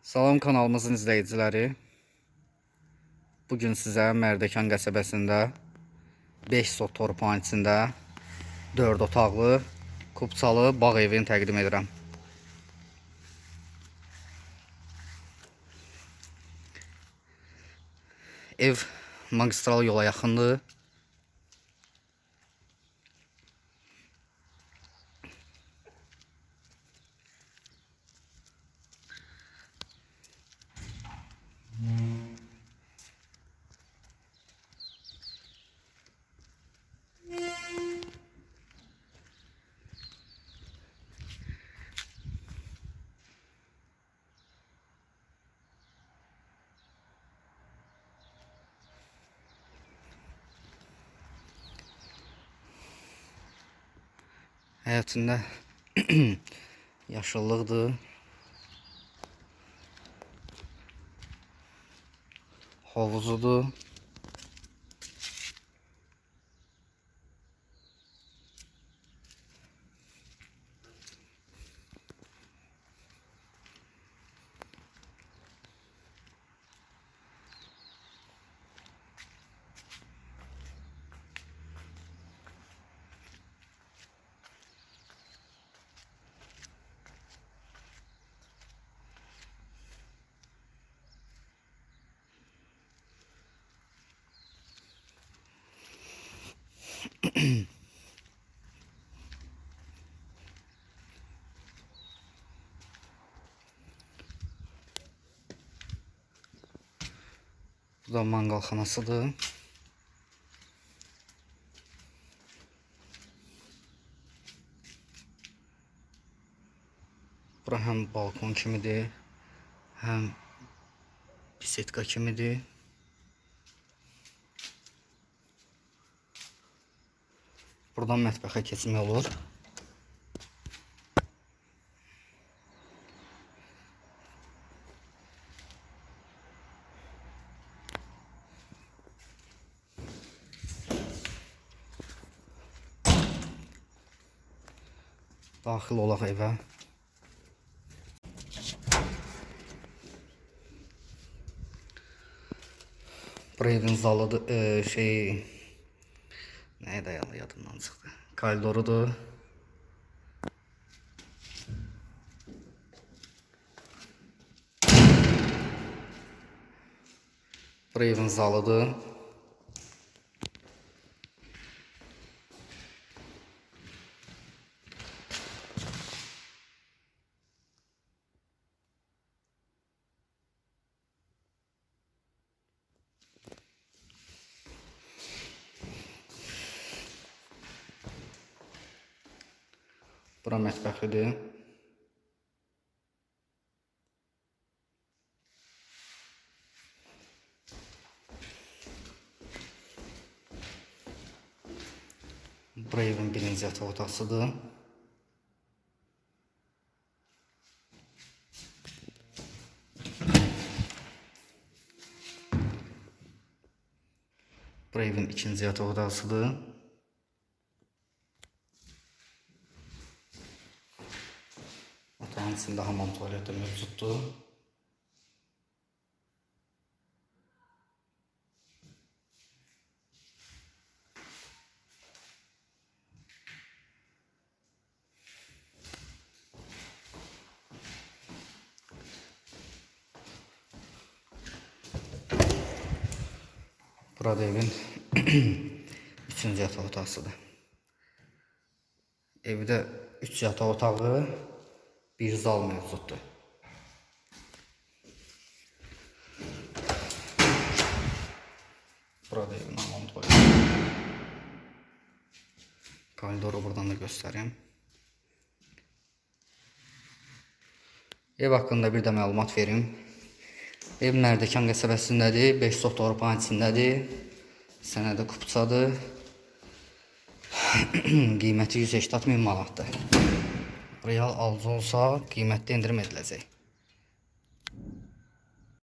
Salam kanalımızın izləyiciləri. Bugün sizə Mərdəkan qəsəbəsində 5 sot torpağın içində 4 otaqlı kubçalı bağ evini təqdim edirəm. Ev magistral yola yaxındır. Həyətində yaşıllıqdır. Hovuzudur. Bu da mangalxanasıdır. Bura həm balkon kimidir, həm bisetka kimidir. Buradan mətbəxə keçmək olur. Daxil olaq evə. Bura evin zalıdır, e, şey Neye dayalı yadımdan çıktı. Koridorudur. Bura evin zalıdır. Bura mətbəxidir. Bura evin birinci yataq otaqsıdır. Bura evin ikinci yataq otaqsıdır. Otağın içində hamam tualeti mövcuddur. Burada evin üçüncü yataq otağısıdır. Evdə 3 yataq otağı, bir zal mövcuddur. Burada evin tuvaleti. Koridoru buradan da göstereyim. Ev hakkında bir də məlumat verim. Ev Mərdəkan qəsəbəsindədir, 5 sot torpağın içindədir. Sənədə kupçadır. Qiyməti 180 min manatdır. Real alıcı olsa qiymətdə endirim ediləcək.